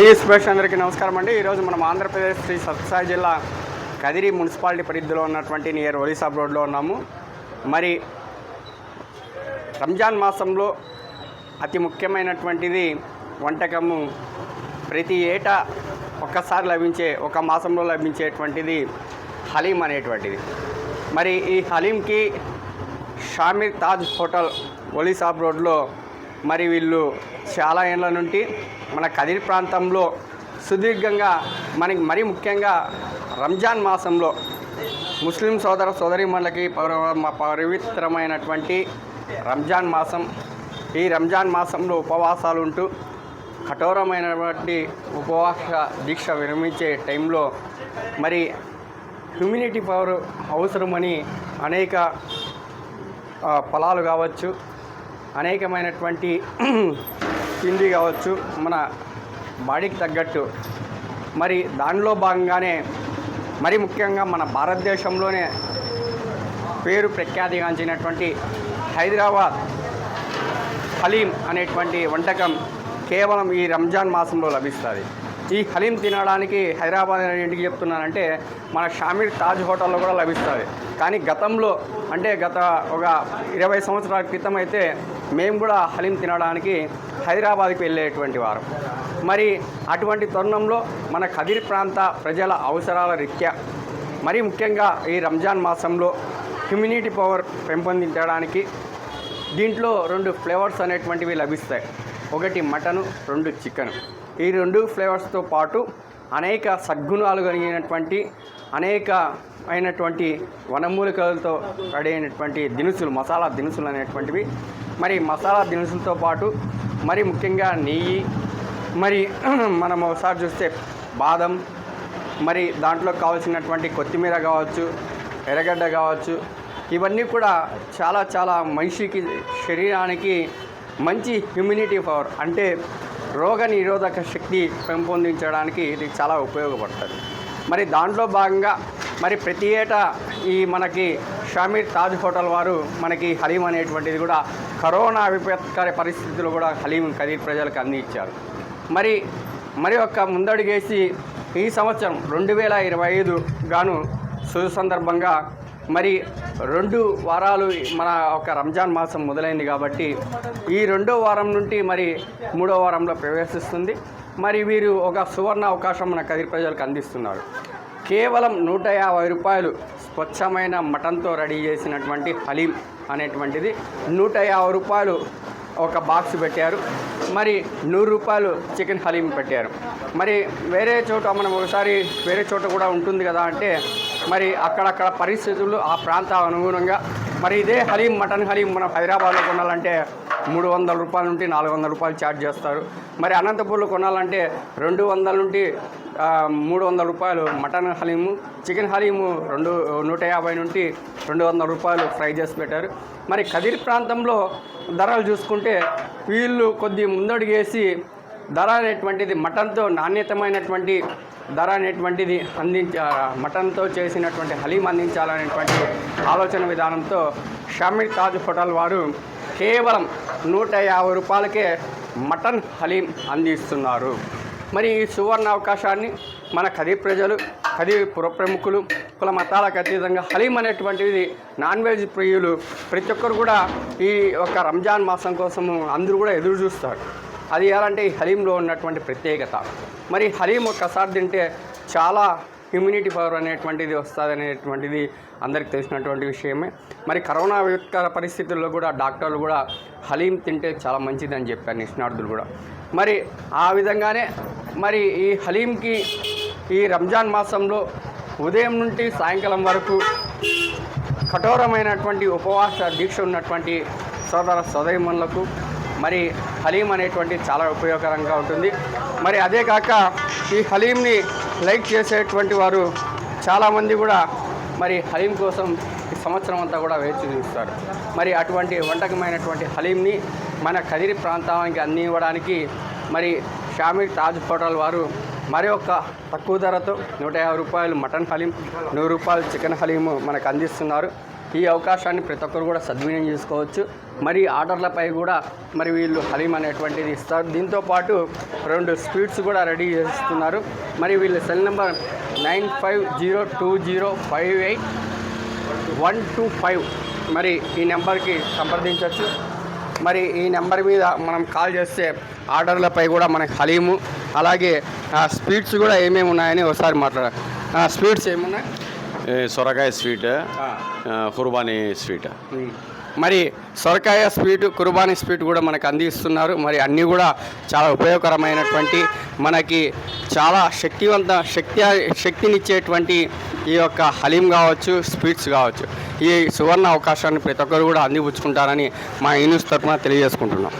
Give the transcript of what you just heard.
ఈ బ్రష్ అందరికీ నమస్కారం అండి. ఈరోజు మనం ఆంధ్రప్రదేశ్ శ్రీ సత్సాయి జిల్లా కదిరి మున్సిపాలిటీ పరిధిలో ఉన్నటువంటి నియర్ ఒలిసాబ్ రోడ్లో ఉన్నాము. మరి రంజాన్ మాసంలో అతి ముఖ్యమైనటువంటిది వంటకము. ప్రతి ఏటా ఒక్కసారి లభించే ఒక మాసంలో లభించేటువంటిది హలీం అనేటువంటిది. మరి ఈ హలీంకి షామీర్ తాజ్ హోటల్ ఒలిసాబ్ రోడ్లో మరి వీళ్ళు చాలా ఏళ్ళ నుండి మన కదిరి ప్రాంతంలో సుదీర్ఘంగా మనకి మరీ ముఖ్యంగా రంజాన్ మాసంలో ముస్లిం సోదర సోదరిమణులకి పవిత్రమైనటువంటి రంజాన్ మాసం. ఈ రంజాన్ మాసంలో ఉపవాసాలు ఉంటూ కఠోరమైనటువంటి ఉపవాస దీక్ష విరమించే టైంలో మరి హ్యూమినిటీ పవర్ అవసరమని అనేక పొలాలు కావచ్చు. అనేకమైనటువంటి తిండి కావచ్చు మన బాడీకి తగ్గట్టు. మరి దానిలో భాగంగానే మరి ముఖ్యంగా మన భారతదేశంలోనే పేరు ప్రఖ్యాతిగాంచినటువంటి హైదరాబాద్ హలీం అనేటువంటి వంటకం కేవలం ఈ రంజాన్ మాసంలో లభిస్తుంది. ఈ హలీం తినడానికి హైదరాబాద్ అని ఇంటికి చెప్తున్నానంటే మన షామీర్ తాజ్ హోటల్లో కూడా లభిస్తుంది. కానీ గతంలో అంటే గత ఒక ఇరవై సంవత్సరాల క్రితం అయితే మేము కూడా హలీం తినడానికి హైదరాబాద్కి వెళ్ళేటువంటి వారు. మరి అటువంటి తరుణంలో మన కదిరి ప్రాంత ప్రజల అవసరాల రీత్యా మరి ముఖ్యంగా ఈ రంజాన్ మాసంలో హ్యూమినిటీ పవర్ పెంపొందించడానికి దీంట్లో రెండు ఫ్లేవర్స్ అనేటువంటివి లభిస్తాయి. ఒకటి మటను రెండు చికెన్. ఈ రెండు ఫ్లేవర్స్తో పాటు అనేక సద్గుణాలు కలిగినటువంటి అనేక అయినటువంటి వనమూలికలతో రెడీ అయినటువంటి దినుసులు మసాలా దినుసులు అనేటువంటివి. మరి మసాలా దినుసులతో పాటు మరి ముఖ్యంగా నెయ్యి మరి మనం ఒకసారి చూస్తే బాదం మరి దాంట్లో కావాల్సినటువంటి కొత్తిమీర కావచ్చు ఎర్రగడ్డ కావచ్చు ఇవన్నీ కూడా చాలా చాలా మనిషికి శరీరానికి మంచి హ్యూమినిటీ పవర్ అంటే రోగ నిరోధక శక్తి పెంపొందించడానికి ఇది చాలా ఉపయోగపడుతుంది. మరి దాంట్లో భాగంగా మరి ప్రతి ఏటా ఈ మనకి షామీర్ తాజ్ హోటల్ వారు మనకి హలీం అనేటువంటిది కూడా కరోనా విపత్కర పరిస్థితులు కూడా హలీం ఖదీర్ ప్రజలకు అందించారు. మరి మరి ఒక ముందడుగేసి ఈ సంవత్సరం రెండు వేల ఇరవై ఐదు గాను సుసందర్భంగా సందర్భంగా మరి రెండు వారాలు మన ఒక రంజాన్ మాసం మొదలైంది కాబట్టి ఈ రెండో వారం నుండి మరి మూడో వారంలో ప్రవేశిస్తుంది. మరి వీరు ఒక సువర్ణ అవకాశం మన కదిరి ప్రజలకు అందిస్తున్నారు. కేవలం నూట యాభై రూపాయలు స్వచ్ఛమైన మటన్తో రెడీ చేసినటువంటి హలీం అనేటువంటిది నూట యాభై రూపాయలు ఒక బాక్స్ పెట్టారు. మరి నూరు రూపాయలు చికెన్ హలీం పెట్టారు. మరి వేరే చోట మనం ఒకసారి వేరే చోట కూడా ఉంటుంది కదా అంటే మరి అక్కడక్కడ పరిస్థితులు ఆ ప్రాంత అనుగుణంగా. మరి ఇదే హలీం మటన్ హలీం మనం హైదరాబాద్లో కొనాలంటే మూడు వందల రూపాయల నుండి నాలుగు వందల రూపాయలు ఛార్జ్ చేస్తారు. మరి అనంతపూర్లో కొనాలంటే రెండు వందల నుండి మూడు వందల రూపాయలు మటన్ హలీము చికెన్ హలీము రెండు నూట యాభై నుండి రెండు వందల రూపాయలు ఫ్రై చేసి పెట్టారు. మరి కదిరి ప్రాంతంలో ధరలు చూసుకుంటే వీళ్ళు కొద్ది ముందడుగేసి ధర అనేటువంటిది మటన్తో నాణ్యతమైనటువంటి ధర అనేటువంటిది అందించ మటన్తో చేసినటువంటి హలీం అందించాలనేటువంటి ఆలోచన విధానంతో షమీర్ తాజ్ హోటల్ వారు కేవలం నూట యాభై రూపాయలకే మటన్ హలీం అందిస్తున్నారు. మరి ఈ సువర్ణ అవకాశాన్ని మన ఖదీ ప్రజలు ఖదీ పుర ప్రముఖులు కుల మతాలకు అతీతంగా హలీం అనేటువంటిది నాన్ వెజ్ ప్రియులు ప్రతి ఒక్కరు కూడా ఈ యొక్క రంజాన్ మాసం కోసము అందరూ కూడా ఎదురు చూస్తారు. అది ఎలాంటి ఈ హలీంలో ఉన్నటువంటి ప్రత్యేకత? మరి హలీం ఒక్కసారి తింటే చాలా ఇమ్యూనిటీ పవర్ అనేటువంటిది వస్తుంది అనేటువంటిది అందరికి తెలిసినటువంటి విషయమే. మరి కరోనా విపత్కర పరిస్థితుల్లో కూడా డాక్టర్లు కూడా హలీం తింటే చాలా మంచిదని చెప్పారు నిష్ణార్థులు కూడా. మరి ఆ విధంగానే మరి ఈ హలీంకి ఈ రంజాన్ మాసంలో ఉదయం నుండి సాయంకాలం వరకు కఠోరమైనటువంటి ఉపవాస దీక్ష ఉన్నటువంటి సోదర సోదరిమణులకు మరి హలీం అనేటువంటి చాలా ఉపయోగకరంగా ఉంటుంది. మరి అదే కాక ఈ హలీంని లైక్ చేసేటువంటి వారు చాలామంది కూడా మరి హలీం కోసం ఈ సంవత్సరం అంతా కూడా వేచి చూస్తారు. మరి అటువంటి వంటకమైనటువంటి హలీంని మన కదిరి ప్రాంతానికి అందివ్వడానికి మరి షామీర్ తాజ్ హోటల్ వారు మరి ఒక్క తక్కువ ధరతో నూట యాభై రూపాయలు మటన్ హలీం నూరు రూపాయలు చికెన్ హలీము మనకు అందిస్తున్నారు. ఈ అవకాశాన్ని ప్రతి ఒక్కరు కూడా సద్వినియోగం చేసుకోవచ్చు. మరి ఆర్డర్లపై కూడా మరి వీళ్ళు హలీం అనేటువంటిది ఇస్తారు. దీంతో పాటు రెండు స్వీట్స్ కూడా రెడీ చేస్తున్నారు. మరి వీళ్ళ cell number nine five zero two zero five eight one two five. మరి ఈ నెంబర్కి సంప్రదించవచ్చు. మరి ఈ నెంబర్ మీద మనం కాల్ చేస్తే ఆర్డర్లపై కూడా మనకి హలీము అలాగే స్వీట్స్ కూడా ఏమేమి ఉన్నాయని ఒకసారి మాట్లాడాలి స్వీట్స్ ఏమున్నాయి? సొరకాయ స్వీట్ కుర్బానీ స్వీట్. మరి సొరకాయ స్వీట్ కుర్బానీ స్వీట్ కూడా మనకు అందిస్తున్నారు. మరి అన్నీ కూడా చాలా ఉపయోగకరమైనటువంటి మనకి చాలా శక్తివంత శక్తి శక్తినిచ్చేటువంటి ఈ యొక్క హలీం కావచ్చు స్వీట్స్ కావచ్చు. ఈ సువర్ణ అవకాశాన్ని ప్రతి ఒక్కరు కూడా అందిపుచ్చుకుంటారని మా యూనిస్ తరఫున తెలియజేసుకుంటున్నాం.